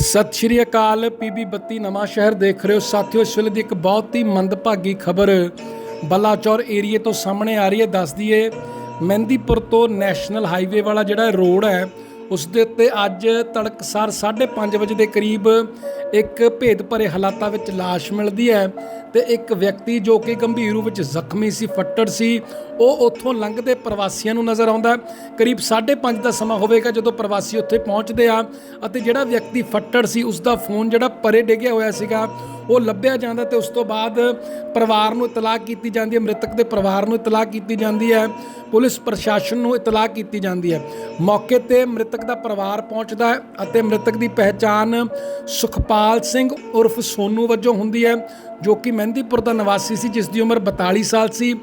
ਸਤਿ ਸ਼੍ਰੀ ਅਕਾਲ, ਪੀਬੀ 32 ਨਵਾਂ ਸ਼ਹਿਰ ਦੇਖ ਰਹੇ ਹੋ। ਸਾਥੀਓ, ਇਸ ਵੇਲੇ ਦੀ ਇੱਕ ਬਹੁਤ ਹੀ ਮੰਦਭਾਗੀ ਖਬਰ ਬਲਾਚੌਰ ਏਰੀਏ ਤੋਂ ਸਾਹਮਣੇ ਆ ਰਹੀ ਹੈ। ਦੱਸ ਦਈਏ, ਮਹਿੰਦੀਪੁਰ ਤੋਂ ਨੈਸ਼ਨਲ ਹਾਈਵੇ ਵਾਲਾ ਜਿਹੜਾ ਰੋਡ ਹੈ ਉਸ ਦੇ ਉੱਤੇ ਅੱਜ ਤੜਕਸਾਰ 5:30 ਵਜੇ ਦੇ ਕਰੀਬ ਇੱਕ ਭੇਦ ਭਰੇ ਹਾਲਾਤਾਂ ਵਿੱਚ ਲਾਸ਼ ਮਿਲਦੀ ਹੈ ਤੇ ਇੱਕ ਵਿਅਕਤੀ ਜੋ ਕਿ ਗੰਭੀਰ ਰੂਪ ਵਿੱਚ ਜ਼ਖਮੀ ਸੀ, ਫੱਟੜ ਸੀ, ਉਹ ਉੱਥੋਂ ਲੰਘਦੇ ਪ੍ਰਵਾਸੀਆਂ ਨੂੰ ਨਜ਼ਰ ਆਉਂਦਾ ਹੈ। ਕਰੀਬ 5:30 ਦਾ ਸਮਾਂ ਹੋਵੇਗਾ ਜਦੋਂ ਪ੍ਰਵਾਸੀ ਉੱਥੇ ਪਹੁੰਚਦੇ ਆ ਅਤੇ ਜਿਹੜਾ ਵਿਅਕਤੀ ਫੱਟੜ ਸੀ ਉਸ ਦਾ ਫੋਨ ਜਿਹੜਾ ਪਰੇ ਡਿੱਗਿਆ ਹੋਇਆ ਸੀਗਾ ਉਹ ਲੱਭਿਆ ਜਾਂਦਾ ਤੇ ਉਸ ਤੋਂ ਬਾਅਦ ਪਰਿਵਾਰ ਨੂੰ ਇਤਲਾਹ ਕੀਤੀ ਜਾਂਦੀ ਹੈ, ਮ੍ਰਿਤਕ ਦੇ ਪਰਿਵਾਰ ਨੂੰ ਇਤਲਾਹ ਕੀਤੀ ਜਾਂਦੀ ਹੈ, ਪੁਲਿਸ ਪ੍ਰਸ਼ਾਸਨ ਨੂੰ ਇਤਲਾਹ ਕੀਤੀ ਜਾਂਦੀ ਹੈ। ਮੌਕੇ ਤੇ ਮ੍ਰਿਤਕ ਦਾ ਪਰਿਵਾਰ ਪਹੁੰਚਦਾ ਹੈ ਅਤੇ ਮ੍ਰਿਤਕ ਦੀ ਪਹਿਚਾਣ ਸੁਖਪਾਲ ਸਿੰਘ ਉਰਫ ਸੋਨੂ ਵਜੋਂ ਹੁੰਦੀ ਹੈ। ਜੋ ਕਿ ਮਹਿੰਦੀਪੁਰ ਦਾ ਨਿਵਾਸੀ ਸੀ, ਜਿਸ ਦੀ ਉਮਰ 42 ਸਾਲ ਸੀ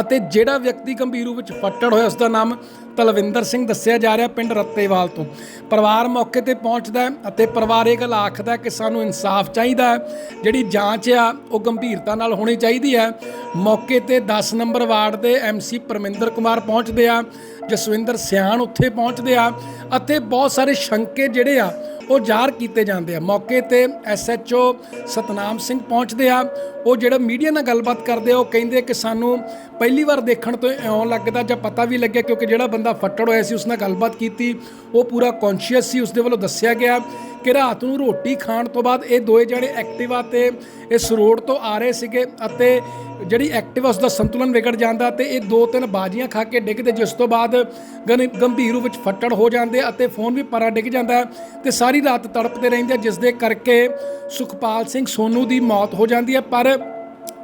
ਅਤੇ ਜਿਹੜਾ ਵਿਅਕਤੀ ਗੰਭੀਰ ਰੂਪ ਵਿੱਚ ਫੱਟੜ ਹੋਇਆ ਉਸ ਦਾ ਨਾਮ ਤਲਵਿੰਦਰ ਸਿੰਘ ਦੱਸਿਆ ਜਾ ਰਿਹਾ ਪਿੰਡ ਰੱਤੇਵਾਲ ਤੋਂ। ਪਰਿਵਾਰ ਮੌਕੇ ਤੇ ਪਹੁੰਚਦਾ ਹੈ ਅਤੇ ਪਰਿਵਾਰ ਇਹ ਗੱਲ ਆਖਦਾ ਕਿ ਸਾਨੂੰ ਇਨਸਾਫ ਚਾਹੀਦਾ ਹੈ, ਜਿਹੜੀ ਜਾਂਚ ਆ, ਉਹ ਗੰਭੀਰਤਾ ਨਾਲ ਹੋਣੀ ਚਾਹੀਦੀ ਹੈ। ਮੌਕੇ ਤੇ 10 ਨੰਬਰ ਵਾਰਡ ਦੇ ਐਮਸੀ ਪਰਮਿੰਦਰ ਕੁਮਾਰ ਪਹੁੰਚਦੇ ਆ, ਜਸਵਿੰਦਰ ਸਿਆਣ ਉੱਥੇ ਪਹੁੰਚਦੇ ਆ ਅਤੇ ਬਹੁਤ ਸਾਰੇ ਸ਼ੰਕੇ ਜਿਹੜੇ ਆ ਉਹ ਜ਼ਾਹਰ ਕੀਤੇ ਜਾਂਦੇ ਆ। ਮੌਕੇ ਤੇ ਐਸਐਚਓ ਸਤਨਾਮ ਸਿੰਘ ਪਹੁੰਚਦੇ ਆ। ਉਹ ਜਿਹੜਾ ਮੀਡੀਆ ਨਾਲ ਗੱਲਬਾਤ ਕਰਦੇ ਆ, ਉਹ ਕਹਿੰਦੇ ਕਿ ਸਾਨੂੰ ਪਹਿਲੀ ਵਾਰ ਦੇਖਣ ਤੋਂ ਇਉਂ ਲੱਗਦਾ ਜਾਂ ਪਤਾ ਵੀ ਲੱਗਿਆ ਕਿਉਂਕਿ ਜਿਹੜਾ ਬੰਦਾ ਫੱਟੜ ਹੋਇਆ ਸੀ, ਉਸ ਨਾਲ ਗੱਲਬਾਤ ਕੀਤੀ, ਉਹ ਪੂਰਾ ਕੌਨਸ਼ੀਅਸ ਸੀ ਉਸ ਦੇ ਵੱਲੋਂ ਦੱਸਿਆ ਗਿਆ ਕਿ ਰਾਤ ਨੂੰ ਰੋਟੀ ਖਾਣ ਤੋਂ ਬਾਅਦ ਇਹ ਦੋਏ ਜਣੇ ਐਕਟਿਵਾ ਤੇ ਇਸ ਰੋਡ ਤੋਂ ਆ ਰਹੇ ਸੀਗੇ ਅਤੇ ਜਿਹੜੀ ਐਕਟਿਵਾ ਉਸ ਦਾ ਸੰਤੁਲਨ ਵਿਗੜ ਜਾਂਦਾ ਤੇ ਇਹ ਦੋ ਤਿੰਨ ਬਾਜੀਆਂ ਖਾ ਕੇ ਡਿੱਗਦੇ, ਜਿਸ ਤੋਂ ਬਾਅਦ ਗਨ- ਗੰਭੀਰ ਰੂਪ ਵਿੱਚ ਫੱਟੜ ਹੋ ਜਾਂਦੇ ਅਤੇ ਫੋਨ ਵੀ ਪਰਾਂ ਡਿੱਗ ਜਾਂਦਾ ਹੈ ਤੇ ਸਾਰੀ ਰਾਤ ਤੜਪਦੇ ਰਹਿੰਦੇ ਜਿਸ ਦੇ ਕਰਕੇ ਸੁਖਪਾਲ ਸਿੰਘ ਸੋਨੂ ਦੀ ਮੌਤ ਹੋ ਜਾਂਦੀ ਹੈ। ਪਰ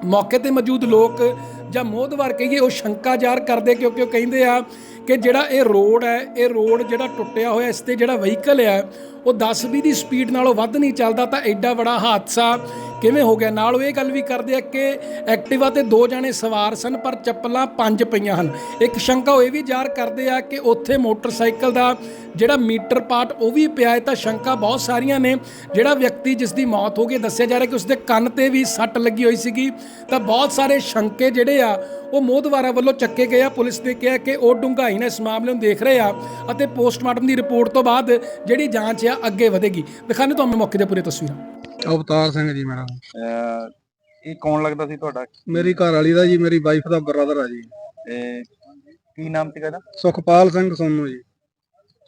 ਮੌਕੇ ਤੇ ਮੌਜੂਦ ਲੋਕ ਜਾਂ ਮੋਹਦਵਾਰ ਕਹੀਏ, ਉਹ ਸ਼ੰਕਾ ਜ਼ਾਹਰ ਕਰਦੇ ਕਿਉਂਕਿ ਉਹ ਕਹਿੰਦੇ ਆ ਕਿ ਜਿਹੜਾ ਇਹ ਰੋਡ ਹੈ, ਇਹ ਰੋਡ ਜਿਹੜਾ ਟੁੱਟਿਆ ਹੋਇਆ, ਇਸ ਤੇ ਜਿਹੜਾ ਵਹੀਕਲ ਹੈ ਉਹ 10-20 ਦੀ ਸਪੀਡ ਨਾਲੋਂ ਵੱਧ ਨਹੀਂ ਚੱਲਦਾ, ਤਾਂ ਐਡਾ ਬੜਾ ਹਾਦਸਾ ਕਿਵੇਂ ਹੋ ਗਿਆ? ਨਾਲ ਉਹ ਇਹ ਗੱਲ ਵੀ ਕਰਦੇ ਆ ਕਿ ਐਕਟਿਵਾ ਤੇ ਦੋ ਜਾਣੇ ਸਵਾਰ ਸਨ, ਪਰ ਚੱਪਲਾਂ ਪੰਜ ਪਈਆਂ ਹਨ। ਇੱਕ ਸ਼ੰਕਾ ਉਹ ਇਹ ਵੀ ਜ਼ਾਹਰ ਕਰਦੇ ਆ ਕਿ ਉੱਥੇ ਮੋਟਰਸਾਈਕਲ ਦਾ ਜਿਹੜਾ ਮੀਟਰ ਪਾਰਟ ਉਹ ਵੀ ਪਿਆ ਹੈ, ਤਾਂ ਸ਼ੰਕਾ ਬਹੁਤ ਸਾਰੀਆਂ ਨੇ। ਜਿਹੜਾ ਵਿਅਕਤੀ ਜਿਸ ਦੀ ਮੌਤ ਹੋ ਗਈ ਦੱਸਿਆ ਜਾ ਰਿਹਾ ਕਿ ਉਸਦੇ ਕੰਨ ਤੇ ਵੀ ਸੱਟ ਲੱਗੀ ਹੋਈ ਸੀਗੀ। ਤਾਂ ਬਹੁਤ ਸਾਰੇ ਸ਼ੰਕੇ ਜਿਹੜੇ ਆ, ਉਹ ਮੋਹਦਵਾਰਾਂ ਵੱਲੋਂ ਚੱਕੇ ਗਏ ਆ। ਪੁਲਿਸ ਨੇ ਕਿਹਾ ਕਿ ਉਹ ਡੂੰਘਾਈ ਨਾਲ ਇਸ ਮਾਮਲੇ ਨੂੰ ਦੇਖ ਰਹੇ ਆ ਅਤੇ ਪੋਸਟਮਾਰਟਮ ਦੀ ਰਿਪੋਰਟ ਤੋਂ ਬਾਅਦ ਜਿਹੜੀ ਜਾਂਚ ਆ, ਅੱਗੇ ਵਧੇਗੀ। ਦਿਖਾਣੇ ਤੁਹਾਨੂੰ ਮੌਕੇ ਦੇ ਪੂਰੇ ਤਸਵੀਰਾਂ। ਅਵਤਾਰ ਸਿੰਘ ਜੀ ਮੇਰਾ ਅਹ ਇਹ ਕੌਣ ਲੱਗਦਾ ਸੀ ਤੁਹਾਡਾ? ਮੇਰੀ ਘਰ ਵਾਲੀ ਦਾ ਜੀ ਮੇਰੀ ਵਾਈਫ ਦਾ ਬ੍ਰਦਰ ਆ ਜੀ। ਇਹ ਕੀ ਨਾਮ ਸੀਗਾ ਇਹਦਾ? ਸੁਖਪਾਲ ਸਿੰਘ ਸੋਨੂ ਜੀ।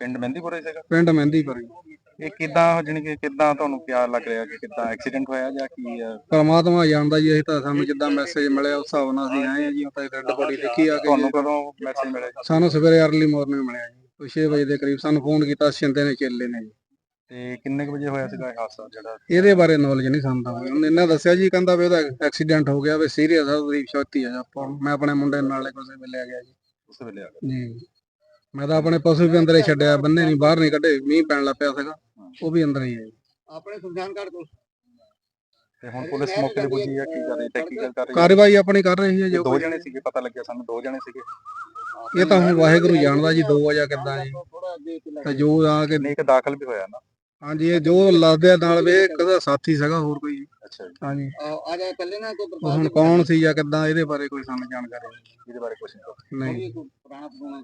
ਪਿੰਡ ਮਹਿੰਦੀਪੁਰੇ ਸੀਗਾ? ਪਿੰਡ ਮਹਿੰਦੀਪੁਰ। ਜੀ ਇਹ ਕਿਦਾਂ ਜਾਣੀ ਕਿ ਕਿਦਾਂ ਤੁਹਾਨੂੰ ਪਿਆਰ ਲੱਗ ਰਿਹਾ ਕਿ ਕਿਦਾਂ ਐਕਸੀਡੈਂਟ ਹੋਇਆ ਜਾਂ ਕੀ ਆ? ਪਰਮਾਤਮਾ ਜਾਣਦਾ ਜੀ ਅਸੀਂ ਤਾਂ ਸਾਨੂੰ ਜਿੱਦਾਂ ਮੈਸੇਜ ਮਿਲਿਆ ਉਸ ਹਿਸਾਬ ਨਾਲ ਅਸੀਂ ਆਏ ਆ ਜੀ ਤਾਂ ਰੈੱਡ ਬੋਡੀ ਦੇਖੀ ਆ ਕੇ ਤੁਹਾਨੂੰ। ਕਦੋਂ ਮੈਸੇਜ ਮਿਲਿਆ? ਸਾਨੂੰ ਸਵੇਰੇ ਅਰਲੀ ਮਾਰਨਿੰਗ ਮਿਲਿਆ ਜੀ ਕੋਈ 6 ਵਜੇ ਦੇ ਕਰੀਬ ਸਾਨੂੰ ਫੋਨ ਕੀਤਾ ਸ਼ਿੰਦੇ ਨੇ ਚੇਲੇ ਨੇ ਜੀ। ਤੇ ਕਿੰਨੇ ਕੁ ਵਜੇ ਹੋਇਆ ਸੀਗਾ ਇਹ ਹਾਦਸਾ ਜਿਹੜਾ? ਇਹਦੇ ਬਾਰੇ ਨੌਲੇਜ ਨਹੀਂ ਸਾਨੂੰ ਤਾਂ। ਉਹਨੇ ਇਹਨਾਂ ਦੱਸਿਆ ਜੀ ਕਹਿੰਦਾ ਵੀ ਉਹਦਾ ਐਕਸੀਡੈਂਟ ਹੋ ਗਿਆ ਵੀ ਸੀਰੀਅਸ ਆ ਉਹਦੀ ਛੋਟੀ ਆ ਆਪਾਂ ਮੈਂ ਆਪਣੇ ਮੁੰਡੇ ਨਾਲੇ ਕੋਸੇ ਮਿਲਿਆ ਗਿਆ ਜੀ। ਉਸ ਵੇਲੇ ਆ ਗਿਆ। ਜੀ। ਮੈਂ ਤਾਂ ਆਪਣੇ ਪਸ਼ੂ ਵੀ ਅੰਦਰ ਹੀ ਛੱਡਿਆ ਬੰਨੇ ਨਹੀਂ ਬਾਹਰ ਨਹੀਂ ਕੱਢੇ ਮੀਂਹ ਪੈਣ ਲੱਗ ਪਿਆ ਸੀਗਾ ਉਹ ਵੀ ਅੰਦਰ ਹੀ ਹੈ ਜੀ। ਆਪਣੇ ਸੁਲਤਾਨ ਘਾਟ ਕੋਲ ਤੇ ਹੁਣ ਪੁਲਿਸ ਮੌਕੇ ਤੇ ਪੁੱਜੀ ਆ ਕੀ ਕਰ ਰਹੀ ਟੈਕਨੀਕਲ ਕਰ ਰਹੀ? ਕਾਰਵਾਈ ਆਪਣੀ ਕਰ ਰਹੀ ਹੈ ਜੋ ਦੋ ਜਣੇ ਸੀਗੇ ਪਤਾ ਲੱਗਿਆ ਸਾਨੂੰ ਦੋ ਜਣੇ ਸੀਗੇ। ਇਹ ਤਾਂ ਹੁਣ ਵਾਹਿਗੁਰੂ ਜਾਣਦਾ ਜੀ ਦੋ ਆ ਜਾਂ ਕਿੱਦਾਂ ਜੀ। ਤੇ ਜੋ ਆ ਕੇ ਇੱਕ ਦਾਖਲ ਵੀ ਹੋਇਆ ਨਾ। ਹਾਂਜੀ ਇਹ ਜੋ ਲੱਗਦੇ ਨਾਲ ਵੀ ਕਦਾ ਸਾਥੀ ਸੀਗਾ ਹੋਰ ਕੋਈ ਅੱਛਾ ਜੀ। ਹਾਂਜੀ। ਆ ਜਾ ਇਕੱਲੇ ਨਾ ਕੋਈ ਉਹ ਹੁਣ ਕੌਣ ਸੀ ਜਾਂ ਕਿੱਦਾਂ ਇਹਦੇ ਬਾਰੇ ਕੋਈ ਸਾਨੂੰ ਜਾਣਕਾਰੀ ਇਹਦੇ ਬਾਰੇ ਕੁਝ ਨਹੀਂ। ਨਹੀਂ। ਪੁਰਾਣਾ ਪੁਰਾਣਾ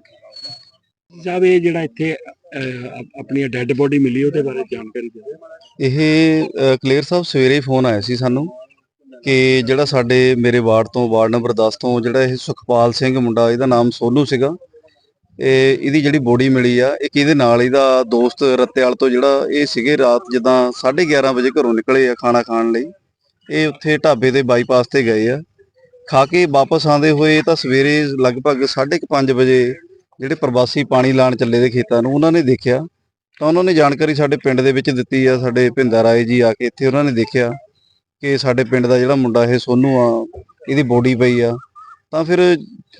ਸਾਹਿਬ ਇਹ ਜਿਹੜਾ ਇੱਥੇ ਅਹ, ਆਪਣੀ ਡੈੱਡ ਬੋਡੀ ਮਿਲੀ ਉਹਦੇ ਬਾਰੇ ਜਾਣਕਾਰੀ ਦਿਓ। ਇਹ ਅ, ਕਲੀਅਰ ਸਾਹਿਬ ਸਵੇਰੇ ਫੋਨ ਆਇਆ ਸੀ ਸਾਨੂੰ ਕਿ ਜਿਹੜਾ ਸਾਡੇ ਮੇਰੇ ਵਾਰਡ ਤੋਂ ਵਾਰਡ ਨੰਬਰ 10 ਤੋਂ ਜਿਹੜਾ ਇਹ ਸੁਖਪਾਲ ਸਿੰਘ ਮੁੰਡਾ ਇਹਦਾ ਨਾਮ ਸੋਨੂ ਸੀਗਾ। ਇਹ ਇਹਦੀ ਜਿਹੜੀ ਬੋਡੀ ਮਿਲੀ ਆ ਇੱਕ ਇਹਦੇ ਨਾਲ? ਇਹਦਾ ਦੋਸਤ ਰੱਤੇਵਾਲ ਤੋਂ ਜਿਹੜਾ ਇਹ ਸੀਗੇ ਰਾਤ ਜਿੱਦਾਂ 11:30 ਵਜੇ ਘਰੋਂ ਨਿਕਲੇ ਆ ਖਾਣਾ ਖਾਣ ਲਈ। ਇਹ ਉੱਥੇ ਢਾਬੇ ਦੇ ਬਾਈਪਾਸ ਤੇ ਗਏ ਆ। ਖਾ ਕੇ ਵਾਪਸ ਆਉਂਦੇ ਹੋਏ ਤਾਂ ਸਵੇਰੇ ਲਗਭਗ 5:30 ਵਜੇ ਜਿਹੜੇ ਪ੍ਰਵਾਸੀ ਪਾਣੀ ਲਾਣ ਚੱਲੇ ਦੇ ਖੇਤਾਂ ਨੂੰ, ਉਹਨਾਂ ਨੇ ਦੇਖਿਆ। ਤਾਂ ਉਹਨਾਂ ਨੇ ਜਾਣਕਾਰੀ ਸਾਡੇ ਪਿੰਡ ਦੇ ਵਿੱਚ ਦਿੱਤੀ ਆ, ਸਾਡੇ ਭਿੰਦਾ ਰਾਏ ਜੀ ਆ ਕੇ ਇੱਥੇ ਉਹਨਾਂ ਨੇ ਦੇਖਿਆ ਕਿ ਸਾਡੇ ਪਿੰਡ ਦਾ ਜਿਹੜਾ ਮੁੰਡਾ ਇਹ ਸੋਨੂ ਆ, ਇਹਦੀ ਬੋਡੀ ਪਈ ਆ। ਤਾਂ ਫਿਰ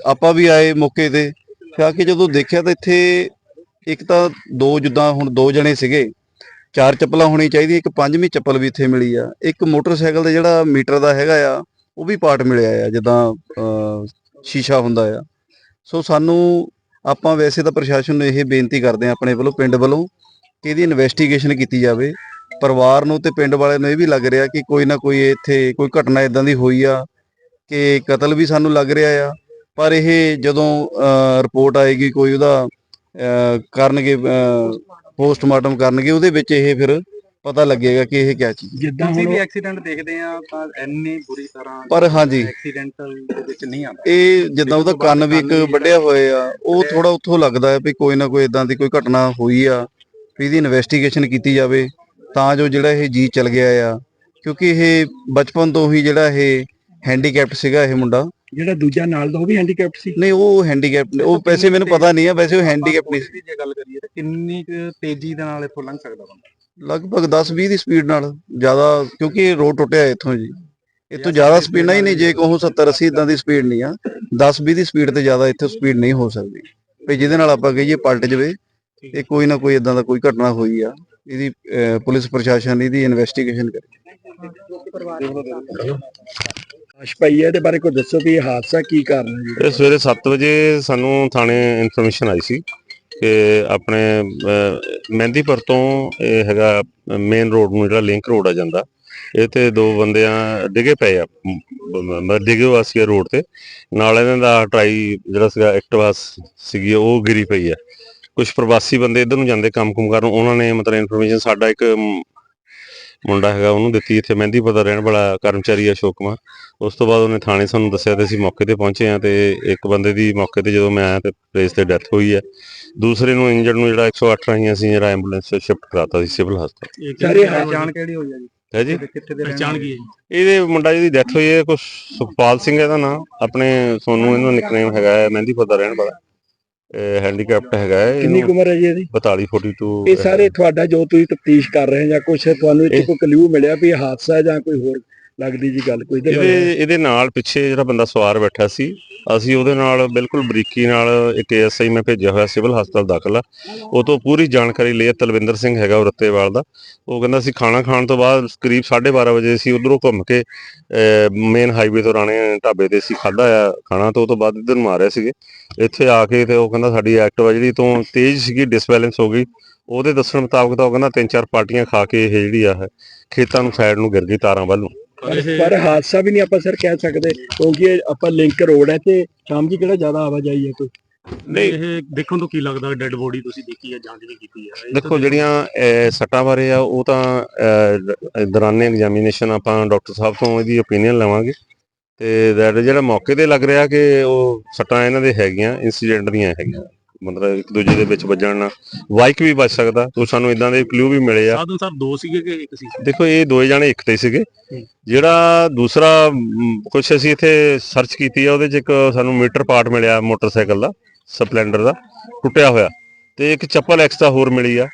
ਆਪਾਂ ਵੀ ਆਏ ਮੌਕੇ ਤੇ। ਫਿਰ ਆ ਕੇ ਜਦੋਂ ਦੇਖਿਆ ਤਾਂ ਇੱਥੇ ਇੱਕ ਤਾਂ ਦੋ ਜਿੱਦਾਂ ਹੁਣ ਦੋ ਜਣੇ ਸੀਗੇ, ਚਾਰ ਚੱਪਲਾਂ ਹੋਣੀ ਚਾਹੀਦੀ, ਇੱਕ ਪੰਜਵੀਂ ਚੱਪਲ ਵੀ ਇੱਥੇ ਮਿਲੀ ਆ, ਇੱਕ ਮੋਟਰਸਾਈਕਲ ਦਾ ਜਿਹੜਾ ਮੀਟਰ ਦਾ ਹੈਗਾ ਆ, ਉਹ ਵੀ ਪਾਰਟ ਮਿਲਿਆ ਆ, ਜਿੱਦਾਂ ਸ਼ੀਸ਼ਾ ਹੁੰਦਾ ਆ। ਸੋ ਸਾਨੂੰ ਆਪਾਂ ਵੈਸੇ ਤਾਂ ਪ੍ਰਸ਼ਾਸਨ ਨੂੰ ਇਹ ਬੇਨਤੀ ਕਰਦੇ ਆ ਆਪਣੇ ਵੱਲੋਂ, ਪਿੰਡ ਵੱਲੋਂ, ਕਿ ਇਹਦੀ ਇਨਵੈਸਟੀਗੇਸ਼ਨ ਕੀਤੀ ਜਾਵੇ। ਪਰਿਵਾਰ ਨੂੰ ਤੇ ਪਿੰਡ ਵਾਲਿਆਂ ਨੂੰ ਇਹ ਵੀ ਲੱਗ ਰਿਹਾ ਕਿ ਕੋਈ ਨਾ ਕੋਈ ਇੱਥੇ ਕੋਈ ਘਟਨਾ ਇਦਾਂ ਦੀ ਹੋਈ ਆ, ਕਿ ਕਤਲ ਵੀ ਸਾਨੂੰ ਲੱਗ ਰਿਹਾ ਆ। ਪਰ ਇਹ ਜਦੋਂ ਰਿਪੋਰਟ ਆਏਗੀ ਕੋਈ ਉਹਦਾ ਅਹ, ਕਰਨਗੇ ਪੋਸਟਮਾਰਟਮ ਕਰਨਗੇ ਉਹਦੇ ਵਿੱਚ ਇਹ ਫਿਰ ਪਤਾ ਲੱਗੇਗਾ ਕਿ ਇਹ ਕਿਆ ਚੀਜ਼ ਹੈ। ਜਿੱਦਾਂ ਹੁਣ ਵੀ ਐਕਸੀਡੈਂਟ ਦੇਖਦੇ ਆ ਤਾਂ ਇੰਨੀ ਬੁਰੀ ਤਰ੍ਹਾਂ ਪਰ ਹਾਂਜੀ। ਐਕਸੀਡੈਂਟਲ ਦੇ ਵਿੱਚ ਨਹੀਂ ਆਉਂਦਾ। ਇਹ ਜਿੱਦਾਂ ਉਹਦਾ ਕੰਨ ਵੀ ਇੱਕ ਵੱਢਿਆ ਹੋਇਆ ਆ ਉਹ ਥੋੜਾ ਉੱਥੋਂ ਲੱਗਦਾ ਹੈ ਵੀ ਕੋਈ ਨਾ ਕੋਈ ਇਦਾਂ ਦੀ ਕੋਈ ਘਟਨਾ ਹੋਈ ਆ ਵੀ ਇਹਦੀ ਇਨਵੈਸਟੀਗੇਸ਼ਨ ਕੀਤੀ ਜਾਵੇ ਤਾਂ ਜੋ ਜਿਹੜਾ ਇਹ ਜੀ ਚਲ ਗਿਆ ਆ। ਕਿਉਂਕਿ ਇਹ ਬਚਪਨ ਤੋਂ ਹੀ ਜਿਹੜਾ ਇਹ ਹੈਂਡੀਕੈਪਟ ਸੀਗਾ ਇਹ ਮੁੰਡਾ। ਜਿਹੜਾ ਦੂਜਾ ਨਾਲ ਦਾ ਉਹ ਵੀ ਹੈਂਡੀਕੈਪਟ ਸੀ? ਨਹੀਂ ਉਹ ਹੈਂਡੀਕੈਪਟ ਉਹ ਪੈਸੇ ਮੈਨੂੰ ਪਤਾ ਨਹੀਂ ਆ ਵੈਸੇ ਉਹ ਹੈਂਡੀਕੈਪਟ ਨਹੀਂ ਸੀ। ਜੇ ਗੱਲ ਕਰੀਏ ਤਾਂ ਕਿੰਨੀ ਤੇਜ਼ੀ ਦੇ ਨਾਲ ਇੱਥੋਂ ਲੰਘ ਸਕਦਾ ਬੰਦਾ? ਲਗਭਗ 10-20 ਦੀ ਸਪੀਡ ਨਾਲ ਜ਼ਿਆਦਾ ਕਿਉਂਕਿ ਰੋਡ ਟੁੱਟਿਆ ਇੱਥੋਂ ਜੀ। ਇੱਥੋਂ ਜ਼ਿਆਦਾ ਸਪੀਡ ਨਹੀਂ ਨਹੀਂ ਜੇ ਕਹੂੰ 70-80 ਇਦਾਂ ਦੀ ਸਪੀਡ ਨਹੀਂ ਆ 10-20 ਦੀ ਸਪੀਡ ਤੇ ਜ਼ਿਆਦਾ ਇੱਥੇ ਸਪੀਡ ਨਹੀਂ ਹੋ ਸਕਦੀ। ਵੀ ਜਿਹਦੇ ਨਾਲ ਆਪਾਂ ਕਹੀਏ ਪਲਟ ਜਵੇ ਇਹ ਕੋਈ ਨਾ ਕੋਈ ਇਦਾਂ ਦਾ ਕੋਈ ਘਟਨਾ ਹੋਈ ਆ ਇਹਦੀ ਪੁਲਿਸ ਪ੍ਰਸ਼ਾਸਨ ਇਹਦੀ ਇਨਵੈਸਟੀਗੇਸ਼ਨ ਕਰੇ। ਲਾਸ਼ ਪਈ ਹੈ ਇਹਦੇ ਬਾਰੇ ਕੋਈ ਦੱਸੋ ਵੀ ਇਹ ਹਾਦਸਾ ਕੀ ਕਾਰਨ ਹੈ ਜੀ? ਇਹ ਸਵੇਰੇ 7 ਵਜੇ ਸਾਨੂੰ ਥਾਣੇ ਇਨਫੋਰਮੇਸ਼ਨ ਆਈ ਸੀ ਕਿ ਆਪਣੇ ਅਹ, ਮਹਿੰਦੀਪੁਰ ਤੋਂ ਇਹ ਹੈਗਾ ਮੇਨ ਰੋਡ ਨੂੰ ਜਿਹੜਾ ਲਿੰਕ ਰੋਡ ਆ ਜਾਂਦਾ ਇਹ ਤੇ ਦੋ ਬੰਦਿਆਂ ਡਿੱਗੇ ਪਏ ਆ ਮ- ਮ- ਡਿੱਗੇ ਹੋਆ ਸੀ ਰੋਡ ਤੇ ਨਾਲ ਇਹਨਾਂ ਦਾ ਟਰਾਈ ਜਿਹੜਾ ਸੀਗਾ ਐਕਟਿਵਾ ਸੀਗੀ ਉਹ ਗਿਰੀ ਪਈ ਆ। ਕੁਝ ਪ੍ਰਵਾਸੀ ਬੰਦੇ ਇਧਰ ਨੂੰ ਜਾਂਦੇ ਕੰਮ ਕੁਮ ਕਰਨ ਉਹਨਾਂ ਨੇ ਮਤਲਬ ਇਨਫੋਰਮੇਸ਼ਨ ਸਾਡਾ ਇੱਕ ਮ, ਮੁੰਡਾ ਹੈਗਾ ਉਹਨੂੰ ਦਿੱਤੀ ਇੱਥੇ ਮਹਿੰਦੀਪੁਰ ਦਾ ਰਹਿਣ ਵਾਲਾ ਕਰਮਚਾਰੀ ਆ ਅਸ਼ੋਕ ਕੁਮਾਰ ਉਸ ਤੋਂ ਬਾਅਦ ਉਹਨੇ ਥਾਣੇ ਸਾਨੂੰ ਦੱਸਿਆ ਤੇ ਅਸੀਂ ਮੌਕੇ ਤੇ ਪਹੁੰਚੇ ਆ ਤੇ ਇੱਕ ਬੰਦੇ ਦੀ ਮੌਕੇ ਤੇ ਜਦੋਂ ਮੈਂ ਆਇਆ ਤੇ ਪਲੇਸ ਤੇ ਡੈਥ ਹੋਈ ਹੈ। ਦੂਸਰੇ ਨੂੰ ਇੰਜਰਡ ਨੂੰ ਜਿਹੜਾ 108 ਰਾਹੀਂ ਅਸੀਂ ਜਿਹੜਾ ਐਂਬੂਲੈਂਸ ਸ਼ਿਫਟ ਕਰਾਤਾ ਸੀ ਸਿਵਲ ਹਸਪਤਾਲ। ਸਾਰੇ ਪਹਿਚਾਣ ਕਿਹੜੀ ਹੋਈ ਹੈ ਜੀ? ਹੈ ਜੀ? ਕਿੱਥੇ- ਕਿੱਥੇ ਦੇ ਪਹਿਚਾਣ ਕੀ ਇਹਦੇ ਮੁੰਡਾ ਜਿਹਦੀ ਡੈਥ ਹੋਈ ਹੈ ਕੁਛ ਸੁਖਪਾਲ ਸਿੰਘ ਇਹਦਾ ਨਾਮ ਆਪਣੇ ਸੋਨੂੰ ਇਹਦਾ ਨਿਕਨੇਮ ਹੈਗਾ ਹੈ ਮਹਿੰਦੀਪੁਰ ਦਾ ਰਹਿਣ ਵਾਲਾ। ਹੈਂਡੀਕੈਪਟ ਹੈਗਾ ਹੈ ਕਿੰਨੀ ਕੁ ਉਮਰ ਹੈ ਜੀ ਇਹਦੀ? 42 42 ਇਹ ਸਾਰੇ ਤੁਹਾਡਾ ਜੋ ਤੁਸੀਂ ਤਫਤੀਸ਼ ਕਰ ਰਹੇ ਹੋ ਜਾਂ ਕੁਝ ਤੁਹਾਨੂੰ ਇੱਥੇ ਕੋਈ ਕਲੂ ਮਿਲਿਆ ਵੀ ਇਹ ਹਾਦਸਾ ਹੈ ਜਾਂ ਕੋਈ ਹੋਰ ਲੱਗਦੀ ਜੀ ਗੱਲ ਕੋਈ ਇਹਦੇ ਇਹਦੇ ਇਹਦੇ ਨਾਲ ਪਿੱਛੇ ਜਿਹੜਾ ਬੰਦਾ ਸਵਾਰ ਬੈਠਾ ਸੀ ਅਸੀਂ ਉਹਦੇ ਨਾਲ ਬਿਲਕੁਲ ਬਰੀਕੀ ਨਾਲ ਇੱਕ ਐਸਆਈ ਮੈਂ ਭੇਜਿਆ ਹੋਇਆ ਸਿਵਲ ਹਸਪਤਾਲ ਦਾਖਲ ਆ। ਉਹ ਤੋਂ ਪੂਰੀ ਜਾਣਕਾਰੀ ਲਈ। ਤਲਵਿੰਦਰ ਸਿੰਘ ਹੈਗਾ ਉਹ ਰੱਤੇਵਾਲ ਦਾ। ਉਹ ਕਹਿੰਦਾ ਸੀ ਖਾਣਾ ਖਾਣ ਤੋਂ ਬਾਅਦ ਕਰੀਬ 12:30 ਵਜੇ ਅਸੀਂ ਉਧਰੋਂ ਘੁੰਮ ਕੇ ਮੇਨ ਹਾਈਵੇ ਤੋਂ ਰਾਣੇ ਢਾਬੇ ਤੇ ਅਸੀਂ ਖਾਦਾ ਆ ਖਾਣਾ ਤੋਂ ਉਹ ਤੋਂ ਬਾਅਦ ਇੱਧਰ ਨੂੰ ਆ ਰਹੇ ਸੀਗੇ। ਇੱਥੇ ਆ ਕੇ ਤੇ ਉਹ ਕਹਿੰਦਾ ਸਾਡੀ ਐਕਟਿਵਾ ਜਿਹੜੀ ਤੋਂ ਤੇਜ਼ ਸੀਗੀ ਡਿਸਬੈਲੈਂਸ ਹੋ ਗਈ। ਉਹਦੇ ਦੱਸਣ ਮੁਤਾਬਕ ਤਾਂ ਉਹ ਕਹਿੰਦਾ ਤਿੰਨ ਚਾਰ ਪਾਰਟੀਆਂ ਖਾ ਕੇ ਇਹ ਜਿਹੜੀ ਆ ਖੇਤਾਂ ਨੂੰ ਸਾਈਡ ਨੂੰ ਗਿਰ ਗਈ ਤਾਰਾਂ ਵੱਲ ਨੂੰ। ਪਰ ਹਾਦਸਾ ਵੀ ਨਹੀਂ ਆਪਾਂ ਸਰ ਕਹਿ ਸਕਦੇ ਕਿਉਂਕਿ ਇਹ ਆਪਾਂ ਲਿੰਕ ਰੋਡ ਹੈ ਤੇ ਸ਼ਾਮ ਜੀ ਕਿਹੜਾ ਜ਼ਿਆਦਾ ਆਵਾਜਾਈ ਹੈ ਕੋਈ? ਨਹੀਂ। ਇਹ ਦੇਖਣ ਤੋਂ ਕੀ ਲੱਗਦਾ ਡੈੱਡ ਬੋਡੀ ਤੁਸੀਂ ਦੇਖੀ ਹੈ ਜਾਂਚ ਵੀ ਕੀਤੀ ਹੈ? ਦੇਖੋ ਜਿਹੜੀਆਂ ਸੱਟਾਂ ਬਾਰੇ ਆ ਉਹ ਤਾਂ ਦੌਰਾਨੇ ਐਗਜ਼ਾਮੀਨੇਸ਼ਨ ਆਪਾਂ ਡਾਕਟਰ ਸਾਹਿਬ ਤੋਂ ਇਹਦੀ ਓਪੀਨੀਅਨ ਲਵਾਂਗੇ। ਤੇ ਜਿਹੜਾ ਮੌਕੇ ਤੇ ਲੱਗ ਰਿਹਾ ਕਿ ਉਹ ਸੱਟਾਂ ਇਹਨਾਂ ਦੇ ਹੈਗੀਆਂ ਇਨਸੀਡੈਂਟ ਦੀਆਂ ਹੈਗੀਆਂ। ਮਤਲਬ ਇੱਕ ਦੂਜੇ ਦੇ ਵਿੱਚ ਵੱਜਣ ਨਾਲ। ਬਾਈਕ ਵੀ ਵੱਜ ਸਕਦਾ। ਤੋਂ ਸਾਨੂੰ ਇਦਾਂ ਦੇ ਕਲੂ ਵੀ ਮਿਲੇ ਆ। ਸਾਧਨ ਸਰ ਦੋ ਸੀਗੇ ਕਿ ਇੱਕ ਸੀ? ਦੇਖੋ ਇਹ ਦੋਏ ਜਾਣੇ ਇੱਕ ਤੇ ਸੀਗੇ। ਜਿਹੜਾ ਦੂਸਰਾ ਕੁਝ ਅਸੀਂ ਇੱਥੇ ਸਰਚ ਕੀਤੀ ਆ ਉਹਦੇ ਚ ਇੱਕ ਸਾਨੂੰ ਮੀਟਰ ਪਾਰਟ ਮਿਲਿਆ ਮੋਟਰਸਾਈਕਲ ਦਾ ਸਪਲੈਂਡਰ ਦਾ ਟੁੱਟਿਆ ਹੋਇਆ। ਤੇ ਇੱਕ ਚੱਪਲ ਐਕਸਟਰਾ ਹੋਰ ਮਿਲੀ ਆ।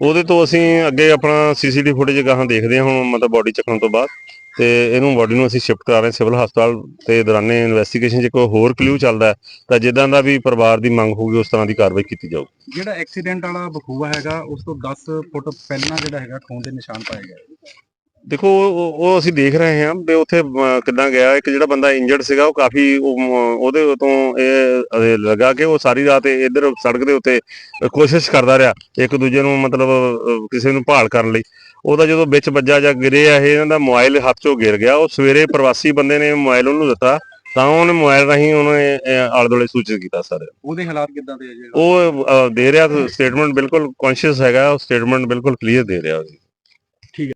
ਉਹਦੇ ਤੋਂ ਅਸੀਂ ਅੱਗੇ ਆਪਣਾ ਸੀਸੀਟੀਵੀ ਫੁਟੇਜ ਗਾਹਾਂ ਦੇਖਦੇ ਹਾਂ ਹੁਣ ਮਤਲਬ ਬਾਡੀ ਚੱਕਣ ਤੋਂ ਬਾਅਦ। ਤੇ ਇਹਨੂੰ ਬਾਡੀ ਨੂੰ ਅਸੀਂ ਸ਼ਿਫਟ ਕਰਾ ਰਹੇ ਸਿਵਲ ਹਸਪਤਾਲ ਤੇ ਦੌਰਾਨੇ ਇਨਵੈਸਟੀਗੇਸ਼ਨ 'ਚ ਕੋਈ ਹੋਰ ਕਲੂ ਚੱਲਦਾ ਤਾਂ ਜਿੱਦਾਂ ਦਾ ਵੀ ਪਰਿਵਾਰ ਦੀ ਮੰਗ ਹੋਊਗੀ, ਉਸ ਤਰ੍ਹਾਂ ਦੀ ਕਾਰਵਾਈ ਕੀਤੀ ਜਾਊਗੀ। ਜਿਹੜਾ ਐਕਸੀਡੈਂਟ ਵਾਲਾ ਬਖੂਆ ਹੈਗਾ, ਉਸ ਤੋਂ 10 ਫੁੱਟ ਪਹਿਲਾਂ ਜਿਹੜਾ ਹੈਗਾ, ਖੂਨ ਦੇ ਨਿਸ਼ਾਨ ਪਾਏ ਗਏ। ਦੇਖੋ ਉਹ- ਅਸੀਂ ਦੇਖ ਰਹੇ ਹਾਂ ਵੀ ਉੱਥੇ ਕਿੱਦਾਂ ਗਿਆ। ਇੱਕ ਜਿਹੜਾ ਬੰਦਾ ਇੰਜਰਡ ਸੀਗਾ ਉਹ ਕਾਫੀ ਉਹਦੇ ਤੋਂ ਇਹ ਲੱਗਾ ਕਿ ਉਹ ਸਾਰੀ ਰਾਤ ਇੱਧਰ ਸੜਕ ਦੇ ਉੱਤੇ ਕੋਸ਼ਿਸ਼ ਕਰਦਾ ਰਿਹਾ ਇੱਕ ਦੂਜੇ ਨੂੰ ਮਤਲਬ ਕਿਸੇ ਨੂੰ ਭਾਲ ਕਰਨ ਲਈ। ਉਹਦਾ ਜਦੋਂ ਵਿੱਚ ਵੱਜਾ ਜਾਂ ਗਿਰਿਆ ਇਹ ਇਹਨਾਂ ਦਾ ਮੋਬਾਈਲ ਹੱਥ ਚੋਂ ਗਿਰ ਗਿਆ। ਉਹ ਸਵੇਰੇ ਪ੍ਰਵਾਸੀ ਬੰਦੇ ਨੇ ਮੋਬਾਈਲ ਉਹਨੂੰ ਦਿੱਤਾ ਤਾਂ ਉਹਨੇ ਮੋਬਾਈਲ ਰਾਹੀਂ ਉਹਨੇ ਆਲੇ ਦੁਆਲੇ ਸੂਚਿਤ ਕੀਤਾ ਸਰ। ਉਹਦੇ ਹਾਲਾਤ ਕਿੱਦਾਂ ਦੇ ਆ ਉਹ ਦੇ ਰਿਹਾ ਸਟੇਟਮੈਂਟ ਬਿਲਕੁਲ ਕੌਨਸ਼ੀਅਸ ਹੈਗਾ ਉਹ ਸਟੇਟਮੈਂਟ ਬਿਲਕੁਲ ਕਲੀਅਰ ਦੇ ਰਿਹਾ ਉਹ